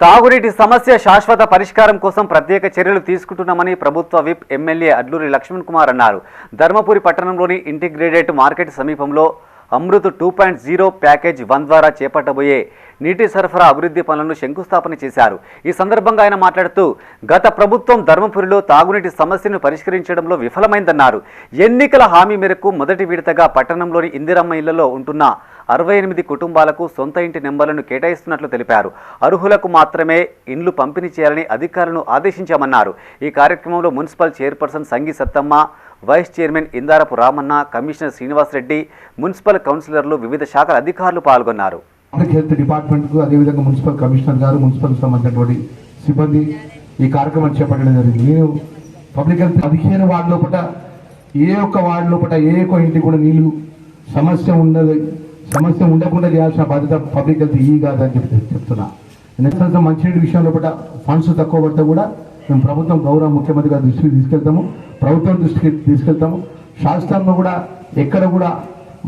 తాగునీటి సమస్య శాశ్వత పరిష్కారం కోసం ప్రత్యేక చర్యలు తీసుకుంటున్నామని ప్రభుత్వ విప్ ఎమ్మెల్యే అడ్లూరి లక్ష్మణ్ కుమార్ అన్నారు. ధర్మపురి పట్టణంలోని ఇంటిగ్రేటెడ్ మార్కెట్ సమీపంలో Amrut two point zero package one ద్వారా చేపట్టబోయే నీటి సరఫరా అభివృద్ధి పనులను శంకుస్థాపన చేశారు. ఈ సందర్భంగా ఆయన మాట్లాడుతూ గత ప్రభుత్వం ధర్మపురిలో తాగునీటి సమస్యను పరిష్కరించడంలో విఫలమైందన్నారు. ఎన్నికల హామీ మేరకు మొదటి విడతగా పట్టణంలోని ఇందిరమ్మ ఇళ్ళలో ఉంటున్న అరవై ఎనిమిది కుటుంబాలకు సొంత ఇంటి నెంబర్లను కేటాయిస్తున్నట్లు తెలిపారు. అర్హులకు మాత్రమే ఇండ్లు పంపిణీ చేయాలని అధికారులను ఆదేశించామన్నారు. ఈ కార్యక్రమంలో municipal chairperson Sangi Sattamma vice chairman Indarapu Ramanna commissioner Srinivasareddy municipal కౌన్సిలర్లు వివిధ శాఖల అధికారులు పాల్గొన్నారు. పబ్లిక్ హెల్త్ డిపార్ట్మెంట్కు అదేవిధంగా మున్సిపల్ కమిషనర్ గారు మున్సిపల్ సంబంధించినటువంటి సిబ్బంది ఈ కార్యక్రమం చేపట్టడం జరిగింది. నేను పబ్లిక్ హెల్త్ పదిహేను వార్డు లోపల ఏ ఒక్క వార్డు లోపల ఏ ఒక్క ఇంటికి కూడా నీళ్ళు సమస్య ఉండదు. సమస్య ఉండకుండా చేయాల్సిన బాధ్యత పబ్లిక్ హెల్త్ ఈ కాదని చెప్పి చెప్తున్నా. నెక్స్ట్ మంచినీటి విషయంలో కూడా ఫండ్స్ తక్కువ పడితే కూడా మేము ప్రభుత్వం గౌరవ ముఖ్యమంత్రి గారి దృష్టికి తీసుకెళ్తాము. ప్రభుత్వం దృష్టికి తీసుకెళ్తాము. శాస్త్రంలో కూడా ఎక్కడ కూడా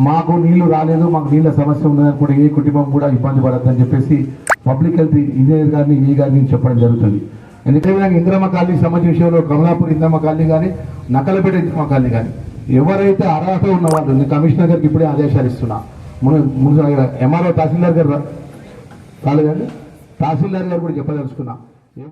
మాకు నీళ్ళు రాలేదు మాకు నీళ్ళ సమస్య ఉన్నదని కూడా ఏ కుటుంబం కూడా ఇబ్బంది పడద్దని చెప్పేసి పబ్లిక్ హెల్త్ ఇంజనీర్ గారిని ఈ గారిని చెప్పడం జరుగుతుంది. ఎందుకంటే ఇంద్రమ్మ కాలనీ సంబంధించిన విషయంలో కమలాపూర్ ఇంద్రమ్మ కాలనీ కానీ నకలపేట ఇంద్రమ్మ కాలనీ కానీ ఎవరైతే అర్హత ఉన్నవాళ్ళు నేను కమిషనర్ గారికి ఇప్పుడే ఆదేశాలు ఇస్తున్నా. మన ఎంఆర్ఓ తహసీల్దార్ గారు కాలేదండి తహసీల్దార్ గారు కూడా చెప్పదలుచుకున్నా.